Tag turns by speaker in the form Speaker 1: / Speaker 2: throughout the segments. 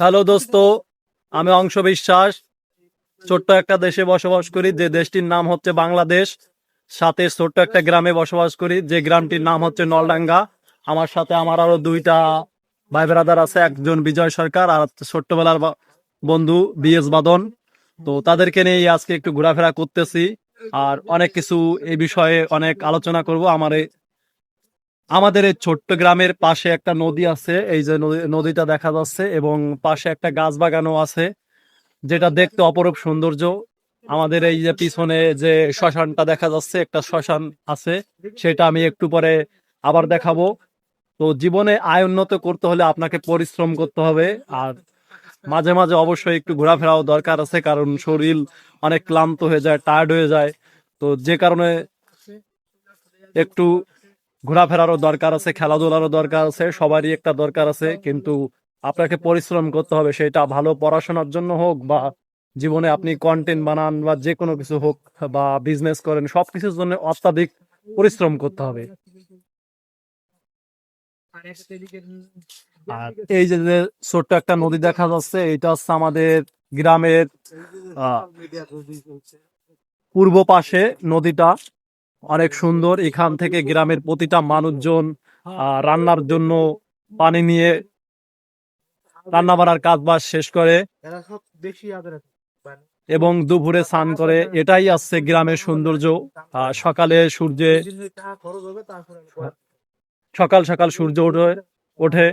Speaker 1: Hello দোস্ত, আমি অংশ বিশ্বাস ছোট্ট একটা দেশে বসবাস করি, যে দেশটির নাম হচ্ছে বাংলাদেশ। সাথে ছোট্ট একটা গ্রামে বসবাস করি, যে গ্রামটির নাম হচ্ছে নলডাঙ্গা। আমার সাথে আমার আরও দুইটা ভাই ব্রাদার আছে, একজন বিজয় সরকার আর ছোট্টবেলার বন্ধু বিএস বাদন। তো তাদেরকে নিয়ে আজকে একটু ঘোরাফেরা করতেছি। আর অনেক কিছু এই বিষয়ে অনেক আলোচনা করব। আমার আমাদের এই ছোট্ট গ্রামের পাশে একটা নদী আছে, এই যে নদীটা দেখা যাচ্ছে এবং পাশে একটা গাছ বাগানও আছে, যেটা দেখতে অপরূপ সৌন্দর্য। আমাদের এই যে পিছনে যে শ্মশানটা দেখা যাচ্ছে, একটা শ্মশান আছে, সেটা আমি একটু পরে আবার দেখাবো। তো জীবনে আয় উন্নত করতে হলে আপনাকে পরিশ্রম করতে হবে, আর মাঝে মাঝে অবশ্যই একটু ঘোরাফেরাও দরকার আছে, কারণ শরীর অনেক ক্লান্ত হয়ে যায় টায়ার্ড হয়ে যায়। তো যে কারণে একটু ঘোরাফেরারও দরকার আছে, খেলাধুলারও দরকার আছে, সবারই একটা দরকার আছে, কিন্তু আপনাকে পরিশ্রম করতে হবে, সেটা ভালো পড়াশোনার জন্য হোক বা জীবনে আপনি কন্টেন্ট বানান বা যে কোনো কিছু হোক বা বিজনেস করেন, সবকিছুর জন্য অত্যাধিক পরিশ্রম করতে হবে। আর এই যে ছোট্ট একটা নদী দেখা যাচ্ছে, এটা হচ্ছে আমাদের গ্রামের পূর্ব পাশে নদীটা। অনেক সুন্দর। এখান থেকে গ্রামের প্রতিটা মানুষজন রান্নার জন্য পানি নিয়ে রান্না বাড়ার কাজ বাজ শেষ করে এবং দুপুরে স্নান করে। এটাই আসছে গ্রামের সৌন্দর্য। সকালে সূর্যে সকাল সকাল সূর্য ওঠে ওঠে।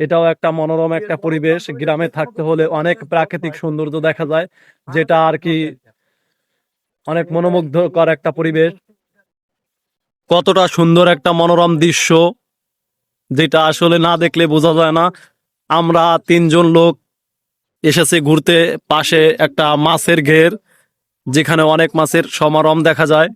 Speaker 1: এটাও একটা মনোরম একটা পরিবেশ। গ্রামে থাকতে হলে অনেক প্রাকৃতিক সৌন্দর্য দেখা যায়, যেটা আর কি অনেক মনোমুগ্ধকর একটা পরিবেশ। কতটা সুন্দর একটা মনোরম দৃশ্য, যেটা আসলে না দেখলে বোঝা যায় না। আমরা তিনজন লোক এসেছি ঘুরতে পাশে একটা মাছের ঘের, যেখানে অনেক মাছের সমারম দেখা যায়।